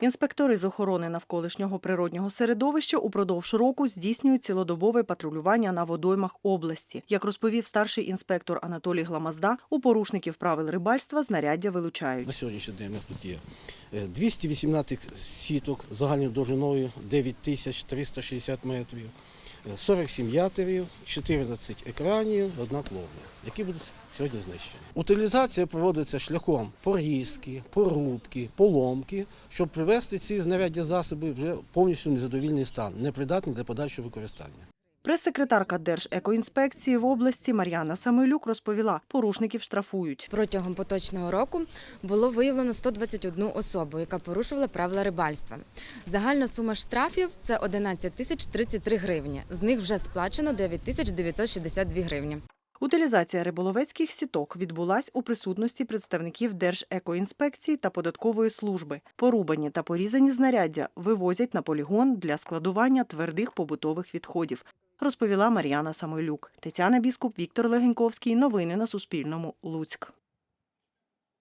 Інспектори з охорони навколишнього природнього середовища упродовж року здійснюють цілодобове патрулювання на водоймах області. Як розповів старший інспектор Анатолій Гламазда, у порушників правил рибальства знаряддя вилучають. На сьогоднішній день у нас тут є е, 218 сіток загальною довжиною 9360 метрів, е, 47 ятерів, 14 екранів, одна кловна, які будуть сьогодні знищені. Утилізація проводиться шляхом порізки, порубки, поломки, щоб привести ці знаряддя засоби вже повністю незадовільний стан, непридатний для подальшого використання. Прес-секретарка Держекоінспекції в області Мар'яна Самилюк розповіла, порушників штрафують. Протягом поточного року було виявлено 121 особу, яка порушувала правила рибальства. Загальна сума штрафів це 11 тисяч 33 гривні. З них вже сплачено 9 тисяч 962 гривні. Утилізація риболовецьких сіток відбулась у присутності представників Держекоінспекції та податкової служби. Порубані та порізані знаряддя вивозять на полігон для складування твердих побутових відходів. Розповіла Мар'яна Самойлюк. Тетяна Біскуп, Віктор Легеньковський. Новини на Суспільному. Луцьк.